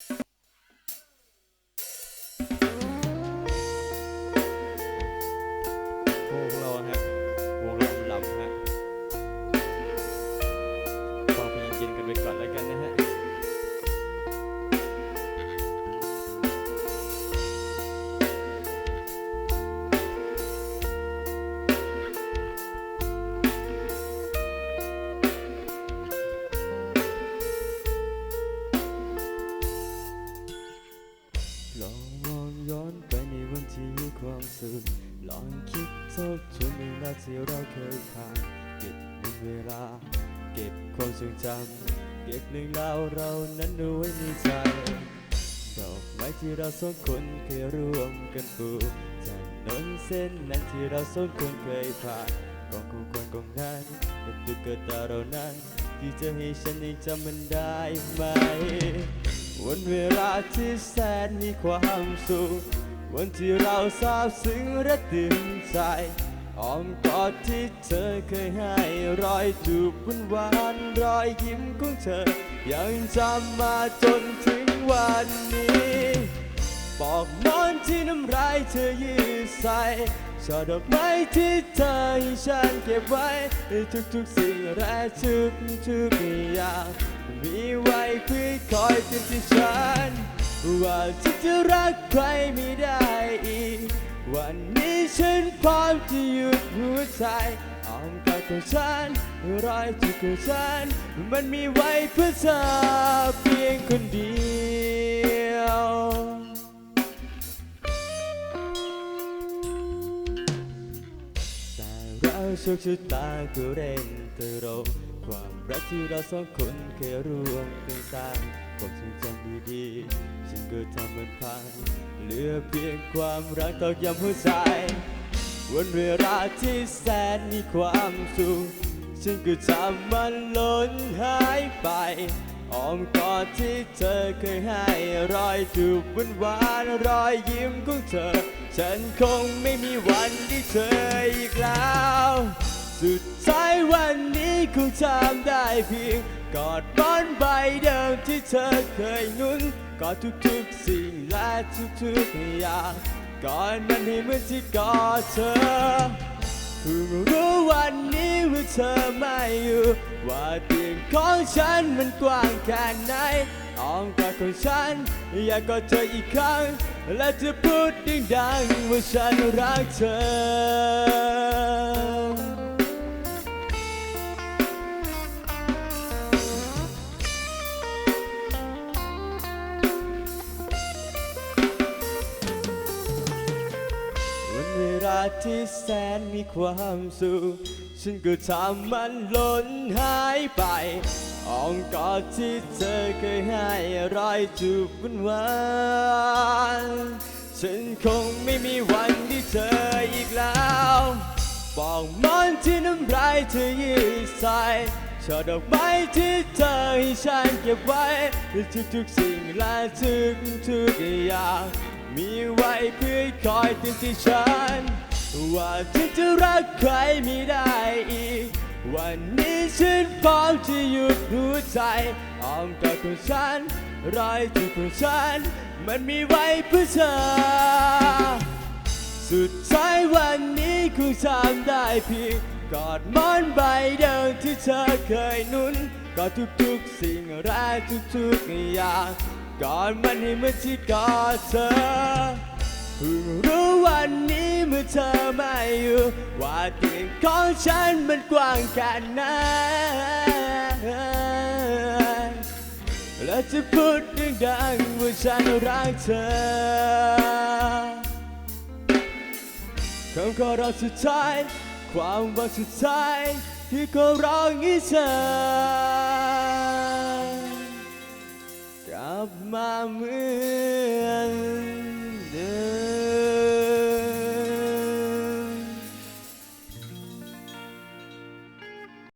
ว ลองคิดทบทวนเวลาที่เราเคยผ่านเก็บเป็นเวลา เก็บความทรงจำเก็บเรื่องราวเรานั้นเอาไว้ในใจดอกไม้ที่เราสองคนเคยร่วมกันปลูกถนนเส้นนั้นที่เราสองคนเคยผ่านกองของคนกองนั้นเป็นตุ๊กตาเรานั้น ที่จะให้ฉันยังจำมันได้ไหมวันเวลาที่แสนมีความสุข วันที่เราซาบซึ้งและตื่นใจอ้อมกอดที่เธอเคยให้รอยจูบหวานรอยยิ้มของเธอ ยังจำมาจนถึงวันนี้ปอกหมอนที่น้ำลายเธอยืดใส่ช่อดอกไม้ที่เธอให้ฉันเก็บไว้ทุกๆสิ่งและทุกๆอย่างมีไว้เพื่อคอยเตือนที่ฉัน ว่าฉันจะรักใครไม่ได้อีก วันนี้ฉันพร้อมจะหยุดหัวใจอ้อมกอดของฉันรอยจุดของฉัน มันมีไว้เพื่อเธอเพียงคนเดียวแต่เราโชคชะตาก็เร่งเติบโต ความรักที่เราสองคนเคยร่วมกันสร้างความทรงจำดีๆฉันก็ทำมันพังเหลือเพียงความรักตอกย้ำหัวใจวันเวลาที่แสนมีความสุขฉันก็ทำมันล่นหายไปอ้อมกอดที่เธอเคยให้รอยจูบหวานรอยยิ้มของเธอ ฉันคงไม่มีวันที่เธออีกแล้ว สุดท้ายวันนี้คงทำได้เพียง กอดบอนใบเดิมที่เธอเคยนุ่นกอดทุกๆสิ่งและทุกๆอย่างก่อดมันให้เหมือนที่กอดเธอเพิ่งรู้วันนี้ว่าเธอไม่อยู่ ว่าเตียงของฉันมันกว้างแค่ไหนอ้อมกอดของฉัน อยากกอดเธออีกครั้ง และจะพูดดังๆว่าฉันรักเธอ วันเวลาที่แสนมีความสุข ฉันก็ทำมันหล่นหายไปอ้อมกอดที่เธอเคยให้รอยจูบหวานฉันคงไม่มีวันที่เธออีกแล้วปอกมอนที่น้ำลายเธอยืดใส่ ช่อดอกไม้ที่เธอให้ฉันเก็บไว้ทุกๆสิ่งและทุกๆอย่าง มีไว้เพื่อคอยเตือนที่ฉัน ว่าฉันจะรักใครไม่ได้อีก วันนี้ฉันพร้อมจะหยุดหัวใจอ้อมกอดของฉันรอยจูบของฉัน มันมีไว้เพื่อเธอ สุดท้ายวันนี้คงทำได้เพียง กอดมอนใบเดิมที่เธอเคยนุ่นกอดทุกๆสิ่งและทุกๆอย่างกอดมันให้เหมือนที่กอดเธอเพิ่งรู้วันนี้เมื่อเธอไม่อยู่ว่าเตียงของฉันมันกว้างแค่ไหนและจะพูดดังๆว่าฉันรักเธอคำขอร้องสุดท้าย ความหวังสุดท้ายที่ก็ร้องให้เธอกลับมาเหมือน